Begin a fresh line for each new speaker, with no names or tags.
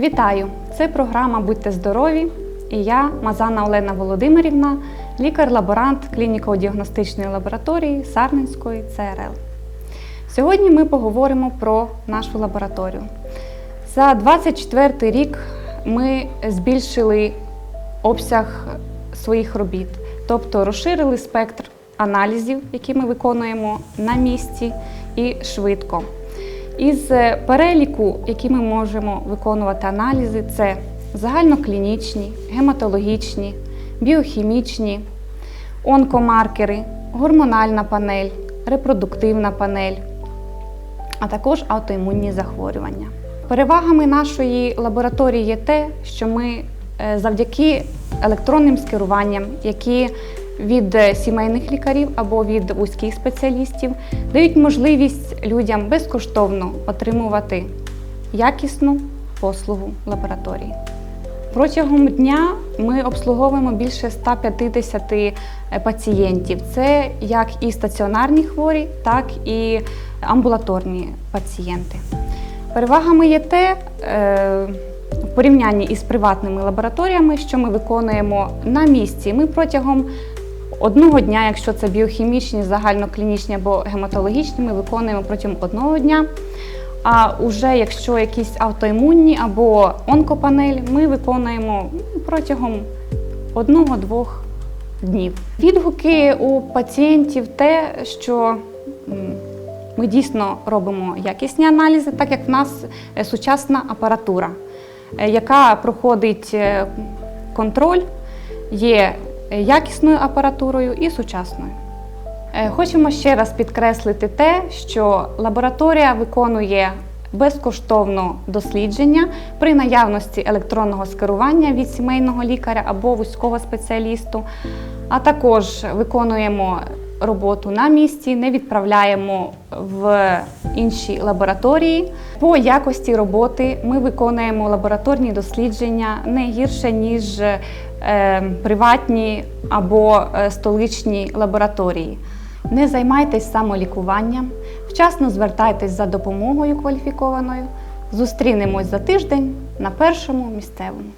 Вітаю! Це програма Будьте здорові! І я, Мазана Олена Володимирівна, лікар-лаборант клініко-діагностичної лабораторії Сарненської ЦРЛ. Сьогодні ми поговоримо про нашу лабораторію. За 24 рік ми збільшили обсяг своїх робіт, тобто розширили спектр аналізів, які ми виконуємо на місці і швидко. Із е, переліку, які ми можемо виконувати аналізи, це загальноклінічні, гематологічні, біохімічні, онкомаркери, гормональна панель, репродуктивна панель, а також аутоімунні захворювання. Перевагами нашої лабораторії є те, що ми е, завдяки електронним скеруванням, які від е, сімейних лікарів або від вузьких спеціалістів дають можливість людям безкоштовно отримувати якісну послугу лабораторії. Протягом дня ми обслуговуємо більше 150 пацієнтів. Це як і стаціонарні хворі, так і амбулаторні пацієнти. Перевагами є те, е, в порівнянні із приватними лабораторіями, що ми виконуємо на місці. Ми протягом одного дня, якщо це біохімічні, загальноклінічні або гематологічні, ми виконуємо протягом одного дня. А уже якщо якісь автоімунні або онкопанель, ми виконуємо протягом одного-двох днів. Відгуки у пацієнтів те, що ми дійсно робимо якісні аналізи, так як в нас е, сучасна апаратура, е, яка проходить е, контроль, є якісною апаратурою і сучасною. Е, Хочемо ще раз підкреслити те, що лабораторія виконує безкоштовно дослідження при наявності електронного скерування від сімейного лікаря або вузького спеціалісту, а також виконуємо роботу на місці, не відправляємо в інші лабораторії. По якості роботи ми виконуємо лабораторні дослідження не гірше ніж е, приватні або е, столичні лабораторії. Не займайтесь самолікуванням, вчасно звертайтесь за допомогою кваліфікованою. Зустрінемось за тиждень на першому місцевому.